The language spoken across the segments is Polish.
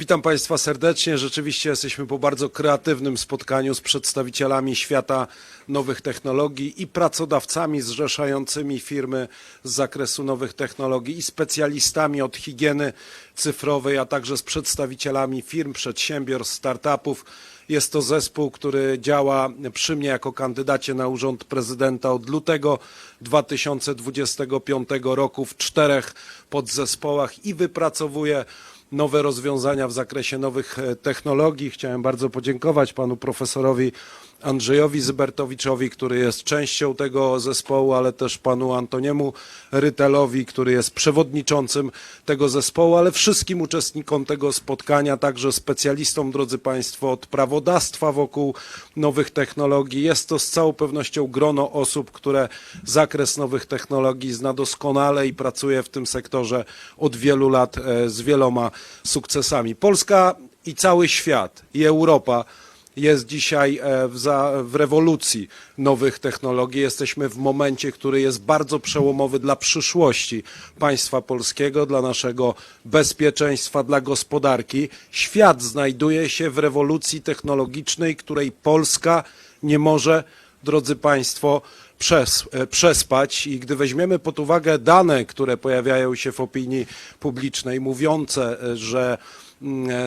Witam Państwa serdecznie. Rzeczywiście jesteśmy po bardzo kreatywnym spotkaniu z przedstawicielami świata nowych technologii i pracodawcami zrzeszającymi firmy z zakresu nowych technologii i specjalistami od higieny cyfrowej, a także z przedstawicielami firm, przedsiębiorstw, startupów. Jest to zespół, który działa przy mnie jako kandydacie na urząd prezydenta od lutego 2025 roku w czterech podzespołach i wypracowuje nowe rozwiązania w zakresie nowych e, technologii. Chciałem bardzo podziękować panu profesorowi Andrzejowi Zybertowiczowi, który jest częścią tego zespołu, ale też panu Antoniemu Rytelowi, który jest przewodniczącym tego zespołu, ale wszystkim uczestnikom tego spotkania, także specjalistom, drodzy państwo, od prawodawstwa wokół nowych technologii. Jest to z całą pewnością grono osób, które zakres nowych technologii zna doskonale i pracuje w tym sektorze od wielu lat e, z wieloma sukcesami. Polska i cały świat i Europa jest dzisiaj e, w, za, w rewolucji nowych technologii. Jesteśmy w momencie, który jest bardzo przełomowy dla przyszłości państwa polskiego, dla naszego bezpieczeństwa, dla gospodarki. Świat znajduje się w rewolucji technologicznej, której Polska nie może, drodzy Państwo, przes, e, przespać i gdy weźmiemy pod uwagę dane, które pojawiają się w opinii publicznej, mówiące, e, że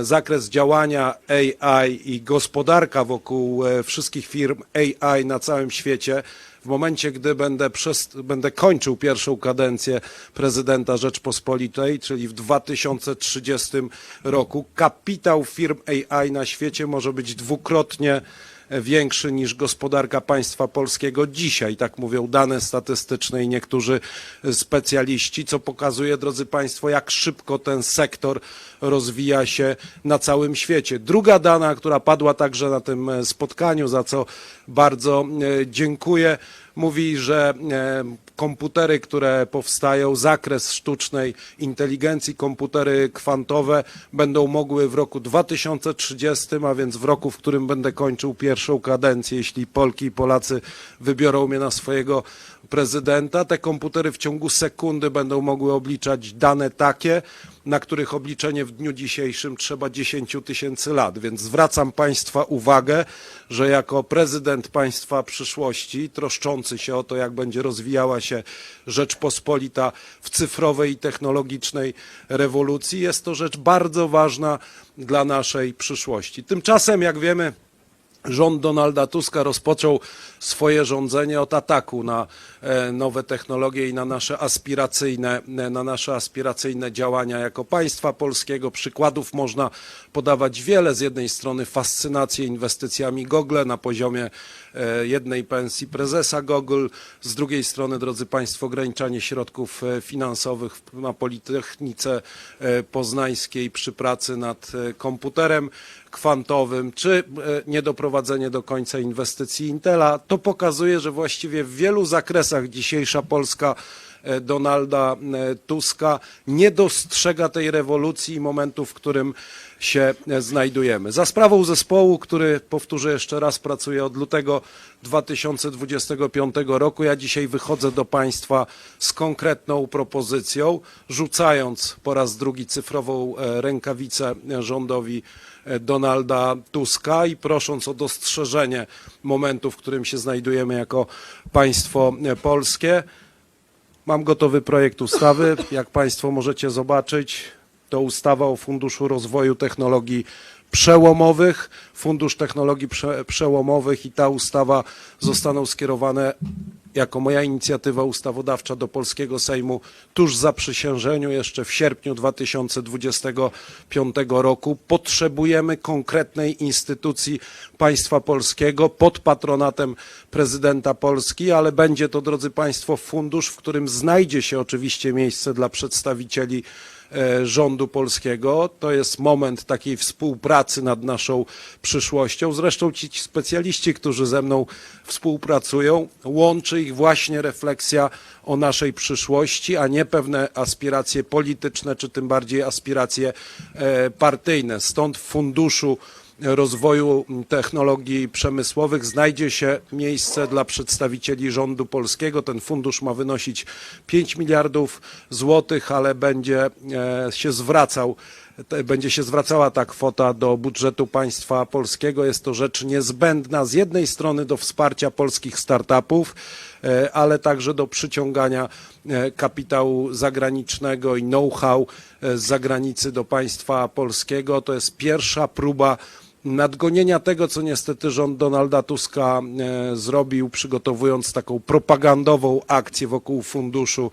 zakres działania AI i gospodarka wokół e, wszystkich firm AI na całym świecie, w momencie, gdy będę, przez, będę kończył pierwszą kadencję prezydenta Rzeczpospolitej, czyli w 2030 roku, kapitał firm AI na świecie może być dwukrotnie większy niż gospodarka państwa polskiego dzisiaj. Tak mówią dane statystyczne i niektórzy specjaliści, co pokazuje, drodzy Państwo, jak szybko ten sektor rozwija się na całym świecie. Druga dana, która padła także na tym spotkaniu, za co bardzo e, dziękuję, mówi, że e, komputery, które powstają, zakres sztucznej inteligencji, komputery kwantowe będą mogły w roku 2030, a więc w roku, w którym będę kończył pierwszą kadencję, jeśli Polki i Polacy wybiorą mnie na swojego prezydenta, te komputery w ciągu sekundy będą mogły obliczać dane takie, na których obliczenie w dniu dzisiejszym trzeba 10 tysięcy lat. Więc zwracam Państwa uwagę, że jako prezydent państwa przyszłości, troszczący się o to, jak będzie rozwijała się Rzeczpospolita w cyfrowej i technologicznej rewolucji, jest to rzecz bardzo ważna dla naszej przyszłości. Tymczasem, jak wiemy, Rząd Donalda Tuska rozpoczął swoje rządzenie od ataku na e, nowe technologie i na nasze aspiracyjne, e, na nasze aspiracyjne działania jako państwa polskiego. Przykładów można podawać wiele. Z jednej strony fascynację inwestycjami Google na poziomie e, jednej pensji prezesa Google, z drugiej strony, drodzy Państwo, ograniczanie środków finansowych na Politechnice Poznańskiej przy pracy nad komputerem kwantowym, czy e, niedoprowadzenie do końca inwestycji Intela, to pokazuje, że właściwie w wielu zakresach dzisiejsza Polska e, Donalda e, Tuska nie dostrzega tej rewolucji i momentu, w którym się znajdujemy. Za sprawą zespołu, który, powtórzę jeszcze raz, pracuje od lutego 2025 roku, ja dzisiaj wychodzę do Państwa z konkretną propozycją, rzucając po raz drugi cyfrową rękawicę rządowi Donalda Tuska i prosząc o dostrzeżenie momentu, w którym się znajdujemy jako państwo e, polskie. Mam gotowy projekt ustawy. Jak Państwo możecie zobaczyć, to ustawa o Funduszu Rozwoju Technologii Przełomowych. Fundusz Technologii Prze Przełomowych i ta ustawa zostaną skierowane jako moja inicjatywa ustawodawcza do polskiego Sejmu tuż za przysiężeniu, jeszcze w sierpniu 2025 roku. Potrzebujemy konkretnej instytucji państwa polskiego pod patronatem prezydenta Polski, ale będzie to, drodzy Państwo, fundusz, w którym znajdzie się oczywiście miejsce dla przedstawicieli rządu polskiego. To jest moment takiej współpracy nad naszą przyszłością. Zresztą ci ci specjaliści, którzy ze mną współpracują, łączy ich właśnie refleksja o naszej przyszłości, a nie pewne aspiracje polityczne, czy tym bardziej aspiracje e, partyjne. Stąd w funduszu rozwoju technologii przemysłowych znajdzie się miejsce dla przedstawicieli rządu polskiego. Ten fundusz ma wynosić 5 miliardów złotych, ale będzie e, się zwracał będzie się zwracała ta kwota do budżetu państwa polskiego. Jest to rzecz niezbędna z jednej strony do wsparcia polskich startupów, e, ale także do przyciągania e, kapitału zagranicznego i know-how z zagranicy do państwa polskiego. To jest pierwsza próba nadgonienia tego, co niestety rząd Donalda Tuska e, zrobił, przygotowując taką propagandową akcję wokół funduszu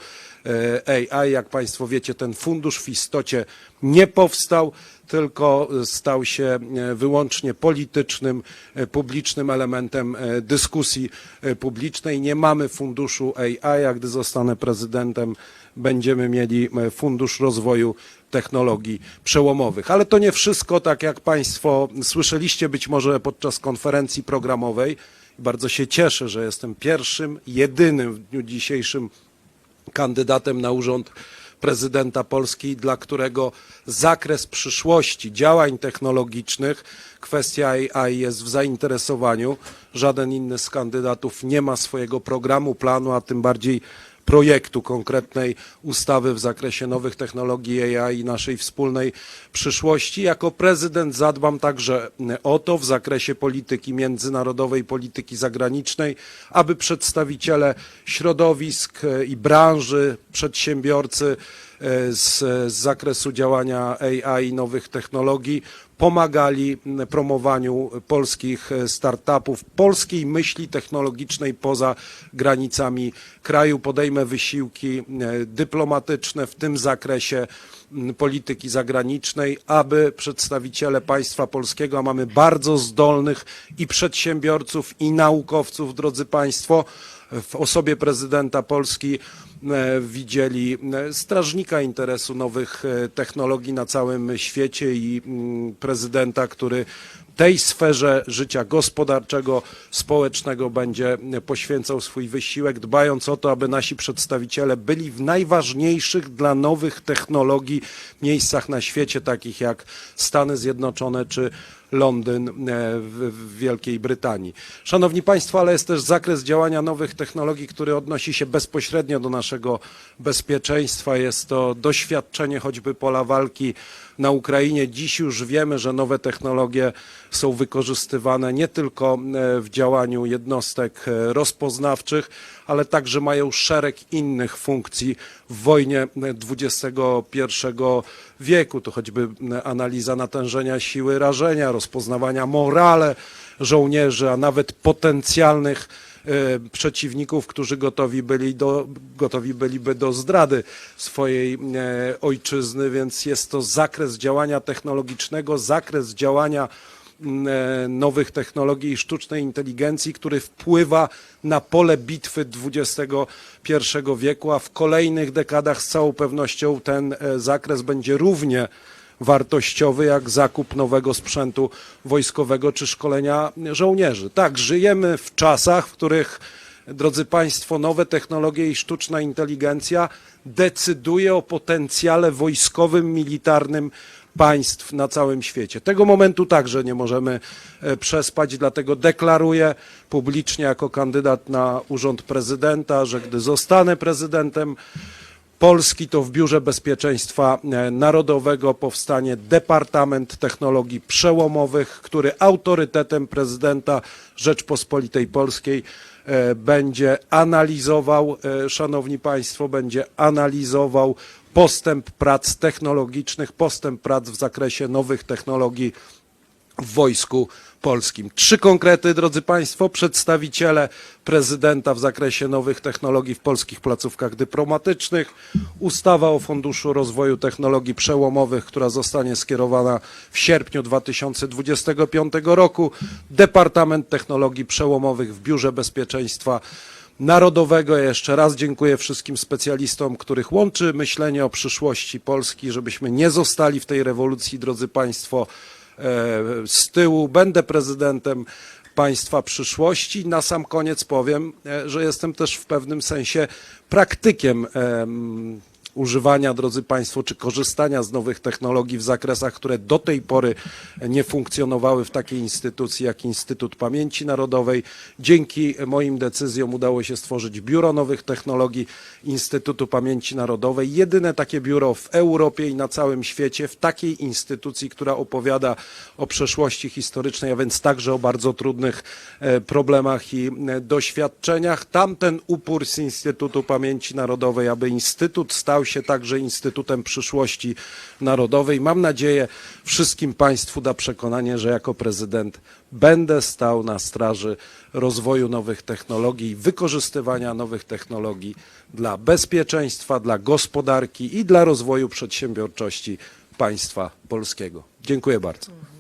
AI. Jak Państwo wiecie, ten fundusz w istocie nie powstał, tylko stał się e, wyłącznie politycznym, e, publicznym elementem e, dyskusji e, publicznej. Nie mamy funduszu AI, a gdy zostanę prezydentem, będziemy mieli e, Fundusz Rozwoju Technologii Przełomowych. Ale to nie wszystko, tak jak Państwo słyszeliście być może podczas konferencji programowej. Bardzo się cieszę, że jestem pierwszym, jedynym w dniu dzisiejszym kandydatem na urząd prezydenta Polski, dla którego zakres przyszłości działań technologicznych, kwestia AI jest w zainteresowaniu. Żaden inny z kandydatów nie ma swojego programu, planu, a tym bardziej projektu konkretnej ustawy w zakresie nowych technologii AI i naszej wspólnej przyszłości. Jako prezydent zadbam także o to w zakresie polityki międzynarodowej, polityki zagranicznej, aby przedstawiciele środowisk i branży, przedsiębiorcy z, z zakresu działania AI i nowych technologii pomagali promowaniu polskich startupów, polskiej myśli technologicznej poza granicami kraju. Podejmę wysiłki e, dyplomatyczne w tym zakresie polityki zagranicznej, aby przedstawiciele państwa polskiego, a mamy bardzo zdolnych i przedsiębiorców, i naukowców, drodzy Państwo, w osobie prezydenta Polski e, widzieli e, strażnika interesu nowych e, technologii na całym świecie i mm, prezydenta, który tej sferze życia gospodarczego, społecznego będzie poświęcał swój wysiłek, dbając o to, aby nasi przedstawiciele byli w najważniejszych dla nowych technologii miejscach na świecie, takich jak Stany Zjednoczone czy Londyn e, w, Wielkiej Brytanii. Szanowni Państwo, ale jest też zakres działania nowych technologii, który odnosi się bezpośrednio do naszego bezpieczeństwa. Jest to doświadczenie choćby pola walki na Ukrainie. Dziś już wiemy, że nowe technologie są wykorzystywane nie tylko e, w działaniu jednostek e, rozpoznawczych, ale także mają szereg innych funkcji w wojnie XXI wieku. To choćby analiza natężenia siły rażenia, rozpoznawania morale żołnierzy, a nawet potencjalnych e, przeciwników, którzy gotowi, byli do, gotowi byliby do zdrady swojej e, ojczyzny, więc jest to zakres działania technologicznego, zakres działania e, nowych technologii i sztucznej inteligencji, który wpływa na pole bitwy XXI wieku, a w kolejnych dekadach z całą pewnością ten e, zakres będzie równie wartościowy jak zakup nowego sprzętu wojskowego czy szkolenia żołnierzy. Tak, żyjemy w czasach, w których, drodzy Państwo, nowe technologie i sztuczna inteligencja decyduje o potencjale wojskowym, militarnym państw na całym świecie. Tego momentu także nie możemy e, przespać, dlatego deklaruję publicznie jako kandydat na urząd prezydenta, że gdy zostanę prezydentem, Polski to w Biurze Bezpieczeństwa e, Narodowego powstanie Departament Technologii Przełomowych, który autorytetem prezydenta Rzeczpospolitej Polskiej e, będzie analizował, szanowni państwo, będzie analizował postęp prac technologicznych, postęp prac w zakresie nowych technologii w Wojsku Polskim. Trzy konkrety, drodzy Państwo, przedstawiciele prezydenta w zakresie nowych technologii w polskich placówkach dyplomatycznych, ustawa o Funduszu Rozwoju Technologii Przełomowych, która zostanie skierowana w sierpniu 2025 roku, Departament Technologii Przełomowych w Biurze Bezpieczeństwa Narodowego. Jeszcze raz dziękuję wszystkim specjalistom, których łączy myślenie o przyszłości Polski, żebyśmy nie zostali w tej rewolucji, drodzy Państwo, e, z tyłu. Będę prezydentem państwa przyszłości. Na sam koniec powiem, e, że jestem też w pewnym sensie praktykiem em, używania, drodzy Państwo, czy korzystania z nowych technologii w zakresach, które do tej pory nie funkcjonowały w takiej instytucji jak Instytut Pamięci Narodowej. Dzięki moim decyzjom udało się stworzyć Biuro Nowych Technologii Instytutu Pamięci Narodowej. Jedyne takie biuro w Europie i na całym świecie, w takiej instytucji, która opowiada o przeszłości historycznej, a więc także o bardzo trudnych e, problemach i e, doświadczeniach. Tamten upór z Instytutu Pamięci Narodowej, aby Instytut stał się także Instytutem Przyszłości Narodowej. Mam nadzieję, wszystkim Państwu da przekonanie, że jako prezydent będę stał na straży rozwoju nowych technologii wykorzystywania nowych technologii dla bezpieczeństwa, dla gospodarki i dla rozwoju przedsiębiorczości państwa polskiego. Dziękuję bardzo.